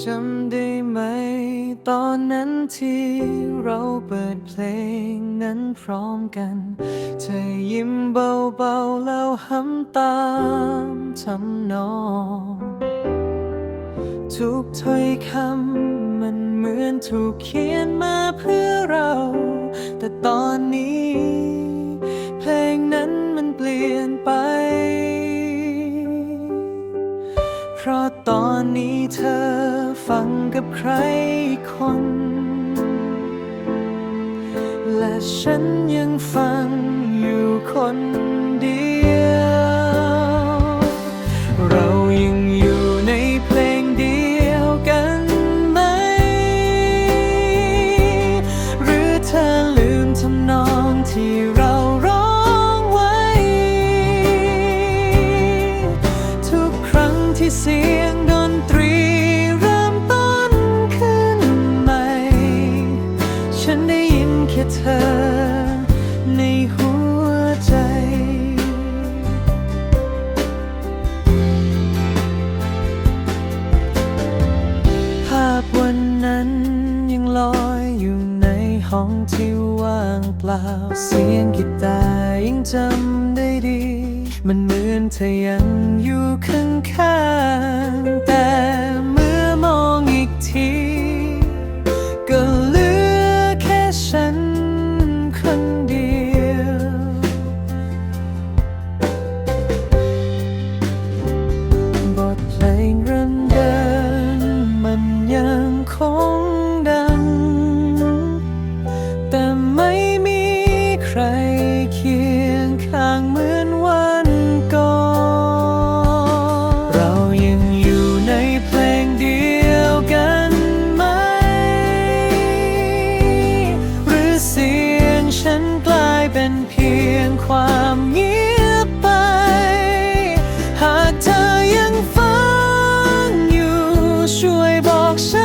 จำได้ไหม ตอนนั้นที่เราเปิดเพลงนั้นพร้อมกัน เธอยิ้มเบาๆแล้วห้ำตามทำนอง ทุกถ้อยคำมันเหมือนถูกเขียนมาเพื่อเรา แต่ตอนนี้ เพลงนั้นมันเปลี่ยนไปเพราะตอนนี้เธอ ฟังกับใครคน และฉันยังฟังอยู่คน ในห้องที่ว่างเปล่า เสียงกีตาร์ยังจำได้ดี มันเหมือนเธอยังอยู่ข้างๆแต่เมื่อมองอีกที ก็เหลือแค่ฉันคนเดียว บทเพลงเริ่มเดินมันยังคง talk.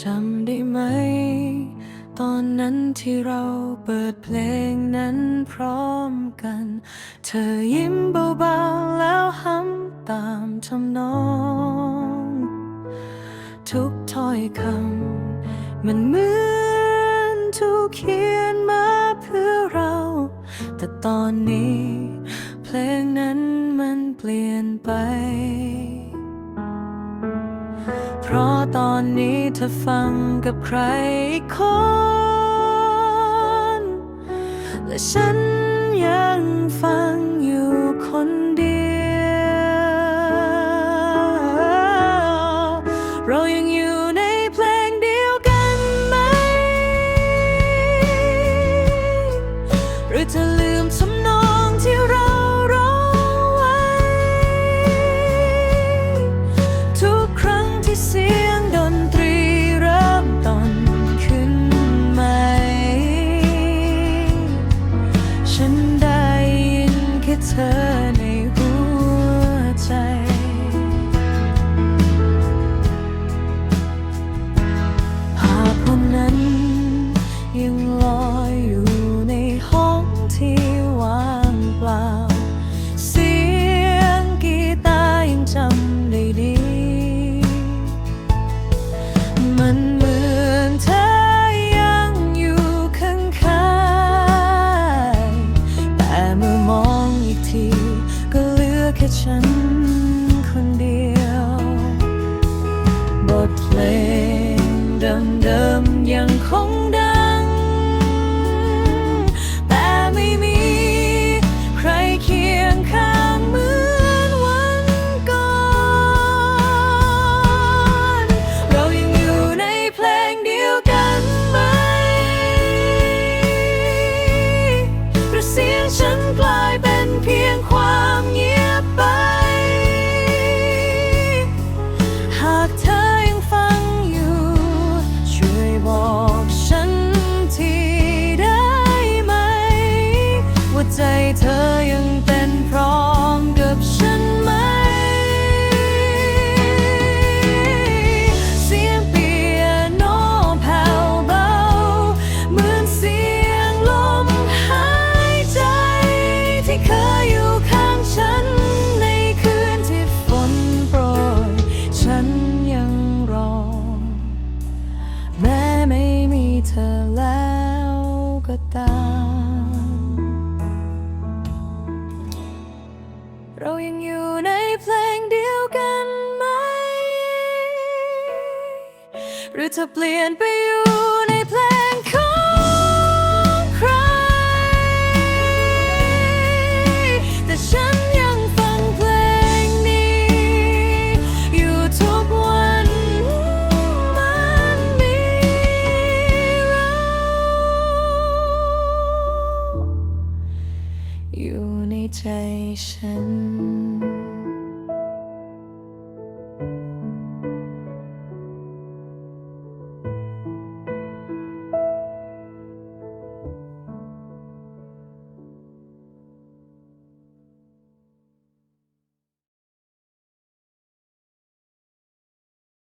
จำได้ไหม ตอนนั้นที่เราเปิดเพลงนั้นพร้อมกัน เธอยิ้มเบาๆแล้วห้ำตามทำนอง ทุกถ้อยคำมันเหมือนถูกเขียนมาเพื่อเรา แต่ตอนนี้ เพลงนั้นมันเปลี่ยนไป เพราะตอนนี้เธอฟังกับใครคน และฉันยังฟังอยู่คนเดียว เรายังอยู่ her ฉั root to play and be.